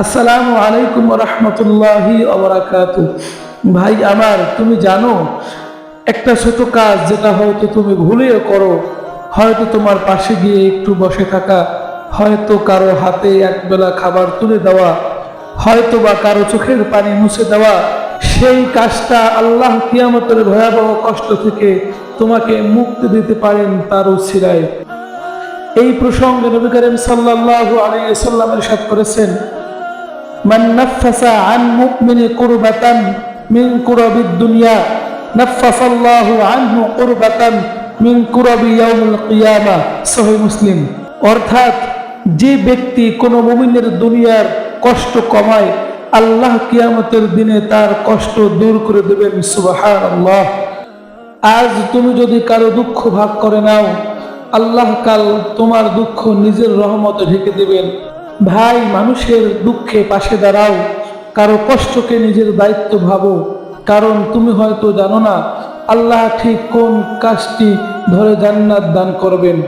আসসালামু আলাইকুম রহমতুল্লাহি অবরাকাত ভাই, আমার, তুমি জানো, একটা ছোট কাজ যেটা হয়তো তুমি ভুলেও করো, হয়তো তোমার পাশে গিয়ে একটু বসে থাকা, হয়তো কারও হাতে একবেলা খাবার তুলে দেওয়া হয়তো বা কারও চোখের পানি মুছে দেওয়া, সেই কাজটা আল্লাহ কিয়ামতের ভয়াবহ কষ্ট থেকে তোমাকে মুক্তি দিতে পারেন তার উছিরায় এই প্রসঙ্গে নবী করিম সাল্লাল্লাহু আলাইহি সাল্লাম ইরশাদ করেছেন মান অর্থাৎ যে ব্যক্তি কোনো মুমিনের দুনিয়ার কষ্ট কমায়, আল্লাহ কিয়ামতের দিনে তার কষ্ট দূর করে দেবেন, সুবহানাল্লাহ। আজ তুমি যদি কারও দুঃখ ভাগ করে নাও, আল্লাহ কাল তোমার দুঃখ নিজের রহমতে ঢেকে দেবেন। ভাই, মানুষের দুঃখে পাশে দাঁড়াও। কারও কষ্টকে নিজের দায়িত্ব ভাবো। কারণ তুমি হয়তো জানো না, আল্লাহ ঠিক কোন কাজটি ধরে জান্নাত দান করবেন।